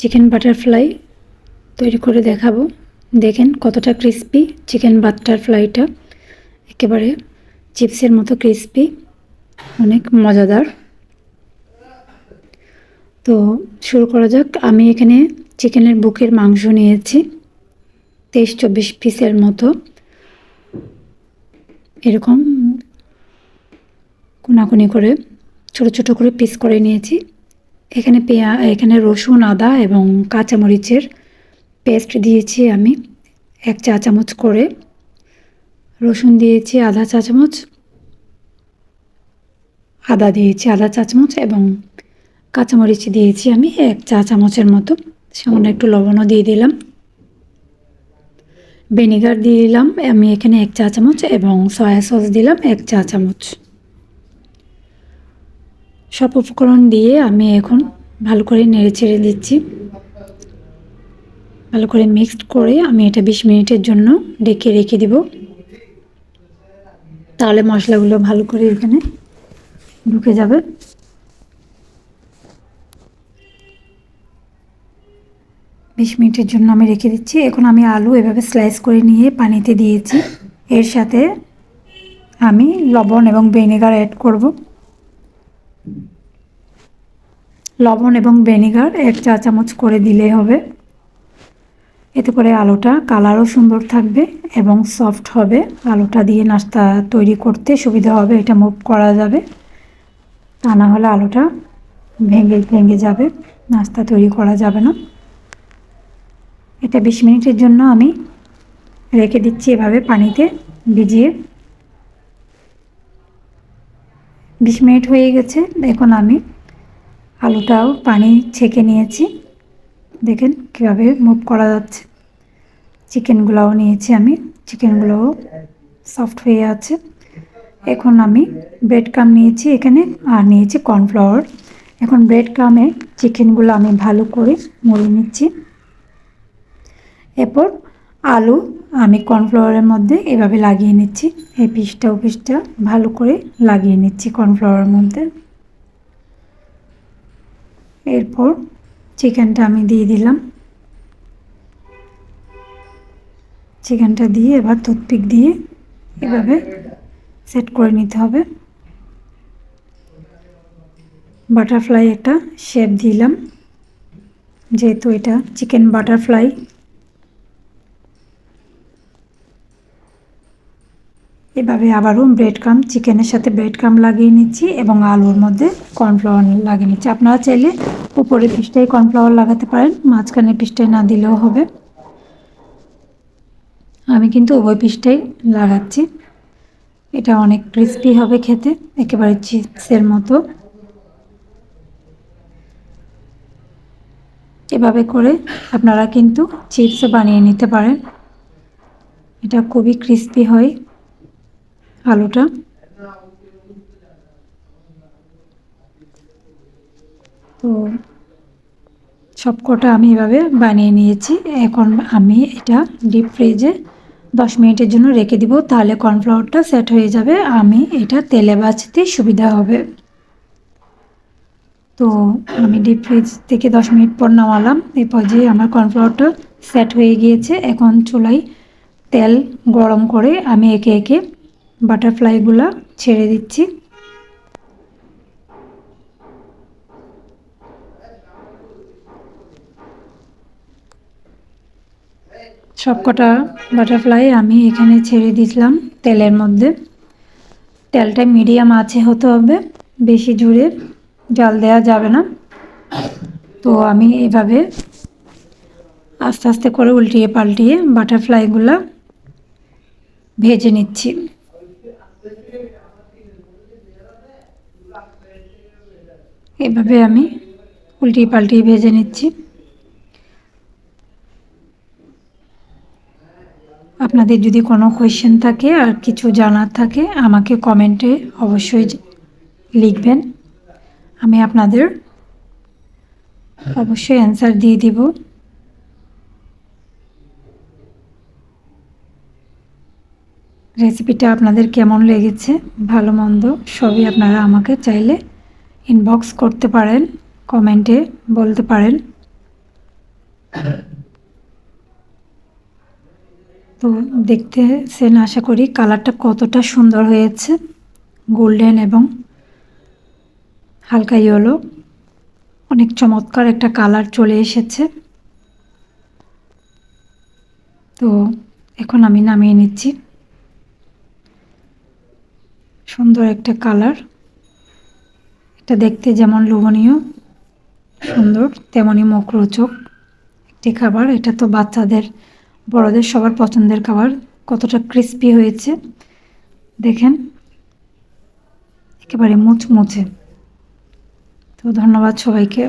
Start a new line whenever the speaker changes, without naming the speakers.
Chicken butterfly তৈরি করে দেখাবো। দেখেন কতটা ক্রিস্পি চিকেন বাটারফ্লাইটা একেবারে চিপসের মতো ক্রিস্পি অনেক মজাদার। তো শুরু করা যাক। আমি এখানে চিকেনের বুকের মাংস নিয়েছি, তেইশ চব্বিশ পিসের মতো। এরকম কোনাকুনি করে, ছোট ছোট করে পিস করে নিয়েছি। এখানে পেঁয়া, এখানে রসুন, আদা এবং কাঁচামরিচের পেস্ট দিয়েছি আমি। এক চা চামচ করে রসুন দিয়েছি, আধা চা চামচ। আদা দিয়েছি, আধা চা চামচ এবং কাঁচামরিচ দিয়েছি আমি এক চা চামচের মতো। সামান্য একটু লবণও দিয়ে দিলাম। ভিনিগার দিয়ে দিলাম। আমি এখানে এক চা চামচ এবং সয়া সস দিলাম এক চা চামচ। সব উপকরণ দিয়ে আমি এখন ভালো করে নেড়ে চেড়ে দিচ্ছি ভালো করে মিক্সড করে আমি এটা বিশ মিনিটের জন্য ডেকে রেখে দেব। তাহলে মশলাগুলো ভালো করে এখানে ঢুকে যাবে। বিশ মিনিটের জন্য আমি রেখে দিচ্ছি। এখন আমি আলু এভাবে স্লাইস করে নিয়ে পানিতে দিয়েছি। এর সাথে আমি লবণ এবং ভিনেগার অ্যাড করব। লবণ এবং ভিনেগার এক চা চামচ করে দিলে হবে। এতে করে আলুটা কালারও সুন্দর থাকবে এবং সফট হবে। আলুটা দিয়ে নাস্তা তৈরি করতে সুবিধা হবে, এটা মুভ করা যাবে। তা না হলে আলুটা ভেঙে ভেঙে যাবে, নাস্তা তৈরি করা যাবে না। এটা বিশ মিনিটের জন্য আমি রেখে দিচ্ছি এভাবে পানিতে ভিজিয়ে। বিশ মিনিট হয়ে গেছে, এখন আমি আলুটাও পানি ছেঁকে নিয়েছি। দেখেন কীভাবে মুভ করা যাচ্ছে। চিকেনগুলোও নিয়েছি আমি। চিকেনগুলোও সফট হয়ে আছে। এখন আমি ব্রেড কাম নিয়েছি এখানে আর নিয়েছি কর্নফ্লাওয়ার এখন ব্রেড কামে চিকেনগুলো আমি ভালো করে মুড়ে নিচ্ছি। এরপর আলু আমি কর্নফ্লাওয়ারের মধ্যে এভাবে লাগিয়ে নিচ্ছি। এই পিসটা, ও পিসটা ভালো করে লাগিয়ে নিচ্ছি কর্নফ্লাওয়ারের মধ্যে। এরপর চিকেনটা আমি দিয়ে দিলাম। চিকেনটা দিয়ে এবার টুথপিক দিয়ে এভাবে সেট করে নিতে হবে। বাটারফ্লাই একটা শেপ দিলাম। যেহেতু এটা চিকেন বাটারফ্লাই এভাবে আবারও ব্রেড ক্রাম চিকেনের সাথে ব্রেড ক্রাম লাগিয়ে নিচ্ছি এবং আলুর মধ্যে কর্নফ্লাওয়ার লাগিয়ে নিচ্ছি। আপনারা চাইলে উপরে পিসটাই কর্নফ্লাওয়ার লাগাতে পারেন মাঝখানে পিসটাই না দিলেও হবে। আমি কিন্তু উভয় পিসটাই লাগাচ্ছি। এটা অনেক ক্রিস্পি হবে খেতে, একেবারে চিপসের মতো। এভাবে করে আপনারা কিন্তু চিপসও বানিয়ে নিতে পারেন। এটা খুবই ক্রিস্পি হয়। আলুটা। তো সবকটা আমি এভাবে বানিয়ে নিয়েছি। এখন আমি এটা ডিপ ফ্রিজে দশ মিনিটের জন্য রেখে দিব, তাহলে কর্নফ্লাওয়ারটা সেট হয়ে যাবে। আমি এটা তেলে বাছতে সুবিধা হবে। তো আমি ডিপ ফ্রিজ থেকে দশ মিনিট পর নামালাম। এই পর্যায়ে আমার কর্নফ্লাওয়ারটা সেট হয়ে গিয়েছে, এখন চুলায় তেল গরম করে আমি একে একে বাটারফ্লাইগুলো ছেড়ে দিচ্ছি। সবকটা বাটারফ্লাই আমি এখানে ছেড়ে দিলাম তেলের মধ্যে। তেলটা মিডিয়াম আছে হতে হবে, বেশি জুড়ে জাল দেওয়া যাবে না। তো আমি এভাবে আস্তে আস্তে করে উল্টিয়ে পাল্টিয়ে বাটারফ্লাইগুলো ভেজে নিচ্ছি। এভাবে আমি উল্টিয়ে পাল্টিয়ে ভেজে নিচ্ছি। আপনাদের যদি কোনো কোয়েশ্চেন থাকে আর কিছু জানার থাকে, আমাকে কমেন্টে অবশ্যই লিখবেন। আমি আপনাদের অবশ্যই অ্যান্সার দিয়ে দিব। রেসিপিটা আপনাদের কেমন লেগেছে, ভালো মন্দ, সবই আপনারা আমাকে চাইলে ইনবক্স করতে পারেন কমেন্টে বলতে পারেন। তো দেখতেছেন আশা করি কালারটা কতটা সুন্দর হয়েছে গোল্ডেন এবং হালকা ইয়েলো অনেক চমৎকার একটা কালার চলে এসেছে। তো এখন আমি নামিয়ে নিচ্ছি। সুন্দর একটা কালার এটা দেখতে যেমন লোভনীয়, সুন্দর তেমনই মকরোচক একটি খাবার। এটা তো বাচ্চাদের, বড়দের সবার পছন্দের খাবার। কতটা ক্রিস্পি হয়েছে, দেখেন। একেবারে মুচমুচে। তো ধন্যবাদ সবাইকে।